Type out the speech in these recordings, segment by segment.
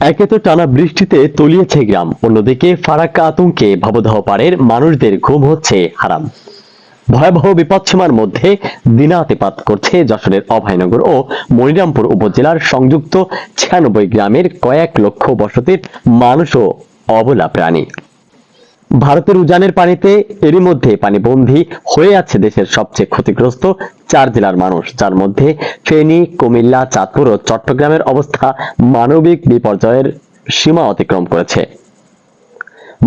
একে তো টানা বৃষ্টিতে তলিয়েছে গ্রাম। অন্যদিকে ফারাক্কা আতঙ্কে ভবদহ পাড়ের মানুষদের ঘুম হচ্ছে হারাম। ভয়াবহ বিপদসীমার মধ্যে দিনাতিপাত করছে যশোরের অভয়নগর ও মনিরামপুর উপজেলার সংযুক্ত ছিয়ানব্বই গ্রামের কয়েক লক্ষ বসতির মানুষ ও অবলা প্রাণী। ভারতের উজানের পানিতে এরই মধ্যে পানিবন্দী হয়ে আছে দেশের সবচেয়ে ক্ষতিগ্রস্ত চার জেলার মানুষ। যার মধ্যে ফেনী কুমিল্লা চাঁদপুর ও চট্টগ্রামের অবস্থা মানবিক বিপর্যয়ের সীমা অতিক্রম করেছে।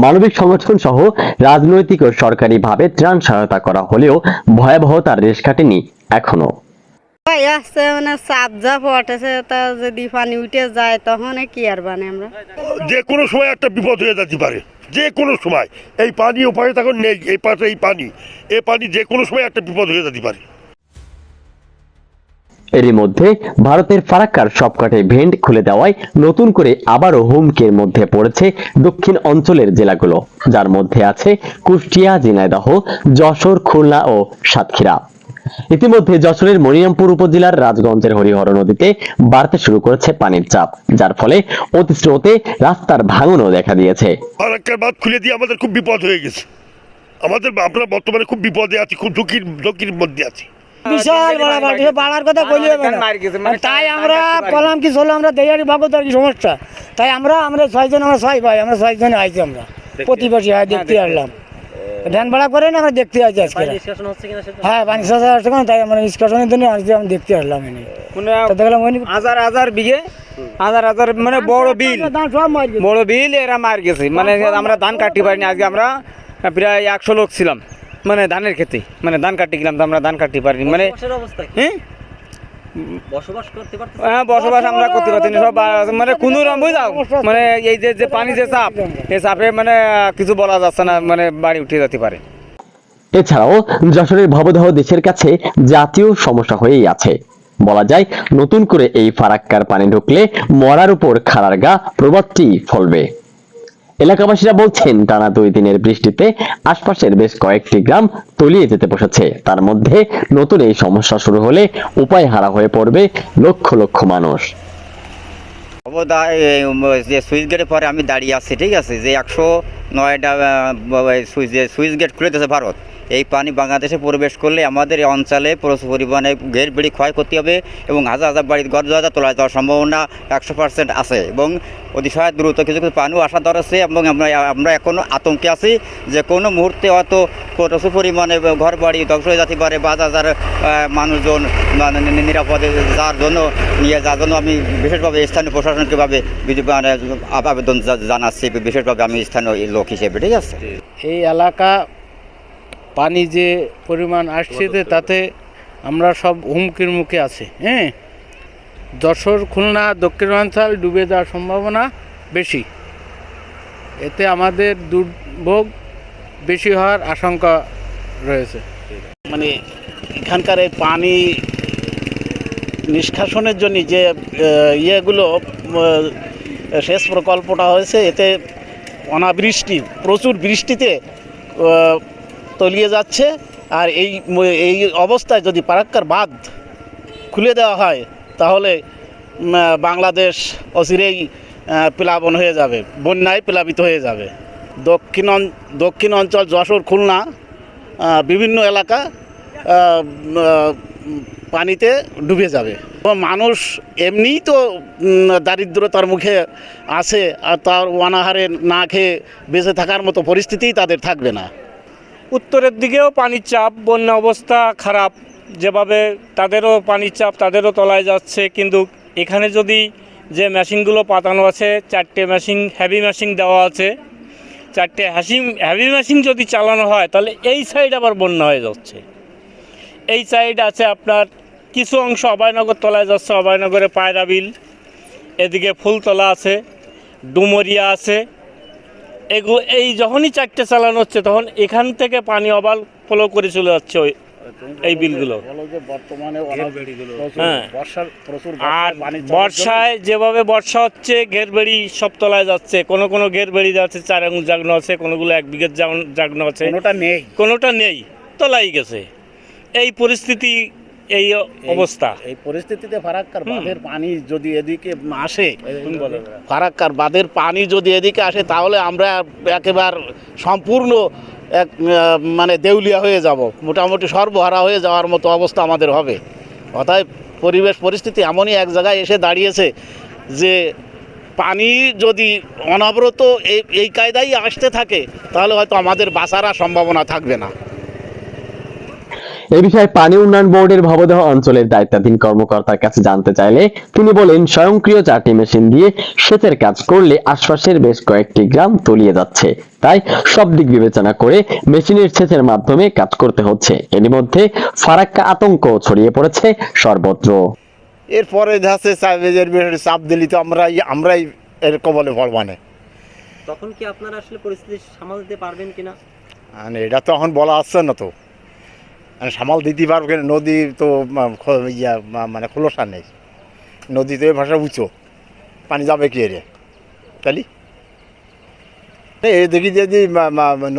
মানবিক সংগঠন সহ রাজনৈতিক ও সরকারিভাবে ত্রাণ সহায়তা করা হলেও ভয়াবহতার রেশ কাটেনি এখনও। ভাই আসছে মানে চাপ যা পটেছে তা যদি পানি উঠে যায় তখন কি আর বানে আমরা? যে কোনো সময় একটা বিপদ হয়ে যেতে পারে। যে কোনো সময়। এই পানি ও পাশে তখন নেই, এই পাশে এই পানি। এই পানি যে কোনো সময় একটা বিপদ হয়ে যেতে পারে। এরই মধ্যে ভারতের ফারাক্কার সবকটি ভেন্ট খুলে দেওয়ায় নতুন করে আবারও হুমকির মধ্যে পড়েছে দক্ষিণ অঞ্চলের জেলাগুলো। যার মধ্যে আছে কুষ্টিয়া, ঝিনাইদহ, যশোর, খুলনা ও সাতক্ষীরা। ইতিমধ্যে যশোরের মনিরামপুর উপজেলার রাজগঞ্জের হরিহর নদীতে বাড়তে শুরু করেছে পানির চাপ যার ফলে অতি স্রোতে রাস্তার ভাঙনও দেখা দিয়েছে। ফারাক্কার বাদ খুলে দিয়ে আমাদের খুব বিপদ হয়ে গেছে। আমাদের আমরা বর্তমানে খুব বিপদে আছি খুব ঝুঁকির ঝুঁকির মধ্যে আছি। বিশাল বড় বাড়ি বাড়ার কথা কইলে হবে না। তাই আমরা কলাম কি চলো আমরা দেয়ারি ভাগত আর কি সমস্যা। তাই আমরা আমরা ছয়জন আমরা ছয় ভাই আমরা ছয়জনে আইছি আমরা। প্রতিবেশী হয় দেখতে আসলাম। ধ্যান ভাড়া করেন আমরা দেখতে আসছি আজকে। হ্যাঁ পানি সাজা আসছে কেন তাই আমরা নিষ্কাশনের জন্য আসছি আমি দেখতে আসলাম এনে। দেখলাম হাজার হাজার বিঘে হাজার হাজার মানে বড় বিল। ধান সব বড় বিল এরা মার গেছে। মানে আমরা ধান কাটতে পারিনি আজকে আমরা প্রায় একশো লোক ছিলাম। মানে ধানের খেতে মানে ধান কাটতে গেলাম তো আমরা ধান কাটতে পারিনি। মানে হ্যাঁ? হ্যাঁ বসবাস আমরা করতে পারছি না সব মানে কোনো রকম বুঝাও? মানে এই যে যে পানি যে চাপ এই চাপে মানে কিছু বলা যাচ্ছে না মানে বাড়ি উঠে যেতে পারে। এছাড়াও যশোরের ভবদহ দেশের কাছে জাতীয় সমস্যা হয়েই আছে। বলা যায় নতুন করে এই ফারাক্কার পানি ঢুকলে মরার উপর খাড়ার গা প্রবাদটি ফলবে। এলাকাবাসীরা বলছেন, টানা দুই দিনের বৃষ্টিতে আশপাশের বেশ কয়েকটি গ্রাম তলিয়ে যেতে বসেছে। তার মধ্যে নতুন এই সমস্যা শুরু হলে উপায় হারা হয়ে পড়বে লক্ষ লক্ষ মানুষ। যে সুইচ গেটের পরে আমি দাঁড়িয়ে আছি, ঠিক আছে? যে একশো নয়টা সুইচ গেট খুলে দিয়েছে ভারত। এই পানি বাংলাদেশে প্রবেশ করলে আমাদের এই অঞ্চলে প্রচুর পরিমাণে ঘের বেড়ি ক্ষয় করতে হবে এবং হাজার হাজার বাড়ির ঘর দরজা তোলা যাওয়ার সম্ভাবনা একশো পার্সেন্ট আছে এবং অতিশয় দ্রুত কিছু কিছু পানিও আসা দরছে এবং আমরা আমরা এখনও আতঙ্কে আছি যে কোনো মুহূর্তে হয়তো প্রচুর পরিমাণে ঘর বাড়ি ধ্বংস হয়ে যেতে পারে বা হাজার মানুষজন মানে নিরাপদে যার জন্য, নিয়ে যার জন্য আমি বিশেষভাবে স্থানীয় প্রশাসনকে ভাবে মানে আবেদন জানাচ্ছি, বিশেষভাবে আমি স্থানীয় লোক হিসেবে, ঠিক আছে? এই এলাকা পানি যে পরিমাণ আসছে যে তাতে আমরা সব হুমকির মুখে আছি হ্যাঁ? যশোর খুলনা দক্ষিণাঞ্চল ডুবে যাওয়ার সম্ভাবনা বেশি। এতে আমাদের দুর্ভোগ বেশি হওয়ার আশঙ্কা রয়েছে। মানে এখানকার এই পানি নিষ্কাশনের জন্য যে ইয়েগুলো শেষ প্রকল্পটা হয়েছে এতে অনাবৃষ্টি প্রচুর বৃষ্টিতে তলিয়ে যাচ্ছে আর এই এই অবস্থায় যদি পারাক্কার বাঁধ খুলে দেওয়া হয়, তাহলে বাংলাদেশ অচিরেই প্লাবন হয়ে যাবে, বন্যায় প্লাবিত হয়ে যাবে। দক্ষিণ দক্ষিণ অঞ্চল যশোর, খুলনা বিভিন্ন এলাকা পানিতে ডুবে যাবে। মানুষ এমনিই তো দারিদ্রতার মুখে আছে, আর তার অনাহারে না খেয়ে বেঁচে থাকার মতো পরিস্থিতিই তাদের থাকবে না। উত্তরের দিকেও পানির চাপ, বন্যা অবস্থা খারাপ। যেভাবে তাদেরও পানির চাপ, তাদেরও তলায় যাচ্ছে, কিন্তু এখানে যদি যে মেশিনগুলো পাতানো আছে, চারটে মেশিন হ্যাভি মেশিন দেওয়া আছে, চারটে হ্যাসি হ্যাভি মেশিন যদি চালানো হয়, তাহলে এই সাইড আবার বন্যা হয়ে যাচ্ছে। এই সাইড আছে আপনার কিছু অংশ অভয়নগর তলায় যাচ্ছে, অভয়নগরে পায়রা বিল এদিকে ফুলতলা আছে, ডুমরিয়া আছে এগুলো এই যখনই চারটে চালানো হচ্ছে তখন এখান থেকে পানি অবাল ফলো করে চলে যাচ্ছে ওই এই বিলগুলো। হ্যাঁ। আর বর্ষায় যেভাবে বর্ষা হচ্ছে ঘেরবেড়ি সব তলায় যাচ্ছে। কোনো কোনো ঘেরবেড়ি যাচ্ছে চার আঙুল জাগনো আছে কোনোগুলো এক বিঘের জাগন- জাগনো আছে। কোনোটা নেই। কোনোটা নেই তলাই গেছে। এই পরিস্থিতি এই অবস্থা। এই পরিস্থিতিতে ফারাক্কার বাঁধের পানি যদি এদিকে আসে ফারাক্কার বাঁধের পানি যদি এদিকে আসে তাহলে আমরা একেবারে সম্পূর্ণ এক মানে দেউলিয়া হয়ে যাব। মোটামুটি সর্বহারা হয়ে যাওয়ার মতো অবস্থা আমাদের হবে। অতএব পরিবেশ পরিস্থিতি এমনই এক জায়গায় এসে দাঁড়িয়েছে যে পানি যদি অনবরত এই এই কায়দায় আসতে থাকে তাহলে হয়তো আমাদের বাঁচার সম্ভাবনা থাকবে না। এ বিষয়ে পানি উন্নয়ন বোর্ডের ভবদহ অঞ্চলের দায়িত্বাধীন কর্মকর্তার কাছে জানতে চাইলে তিনি বলেন স্বয়ংক্রিয় চারটি মেশিন দিয়ে সেচের কাজ করলে আশপাশের বেশ কয়েকটি গ্রাম তলিয়ে যাচ্ছে। তাই সব দিক বিবেচনা করে মেশিনের সেচের মাধ্যমে কাজ করতে হচ্ছে। এর মধ্যে ফারাক্কা আতঙ্ক ছড়িয়ে পড়েছে সর্বত্র। এরপরে যাচ্ছে চাপ দিলি তো আমরাই আমরাই এর কবলে পড়বানে তখন কি আপনারা আসলে পরিস্থিতি সামাল দিতে পারবেন কিনা? মানে এটা তো এখন বলা আসছে না তো। মানে সামাল দিতে পারব কেন? নদী তো ইয়া মানে খোলসা নেই। নদী তো এ ভাষা উঁচু। পানি যাবে কি রে? তালি? এই দেখি যদি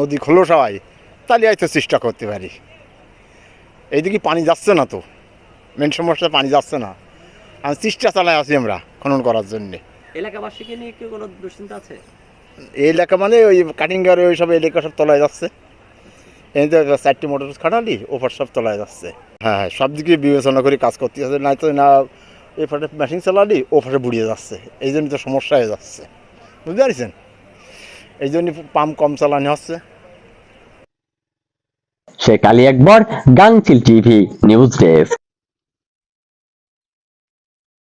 নদী খোলসা হয় তাহলে হয়তো চেষ্টা করতে পারি। এইদিকে পানি যাচ্ছে না তো। মেন সমস্যা পানি যাচ্ছে না। আমি চেষ্টা চালাই আছি আমরা খনন করার জন্যে। এলাকাবাসীকে নিয়ে কি কোনো দুশ্চিন্তা আছে? এই এলাকা মানে ওই কাটিংগার ওই সব এলাকা সব তলায় যাচ্ছে। এই তো চারটি মোটর খাটালি, ওপার সব তলায় যাচ্ছে। হ্যাঁ হ্যাঁ সব দিকে বিবেচনা করে কাজ করতে যাচ্ছে না তো না এ ফাটে মেশিন চালালি, ও ফাটে বুড়িয়ে যাচ্ছে। এই জন্য তো সমস্যা হয়ে যাচ্ছে। বুঝতে পারছেন? এই জন্য পাম্প কম চালানো হচ্ছে। শেখ আলী একবার, গাংচিল টিভি, নিউজ ডেস্ক।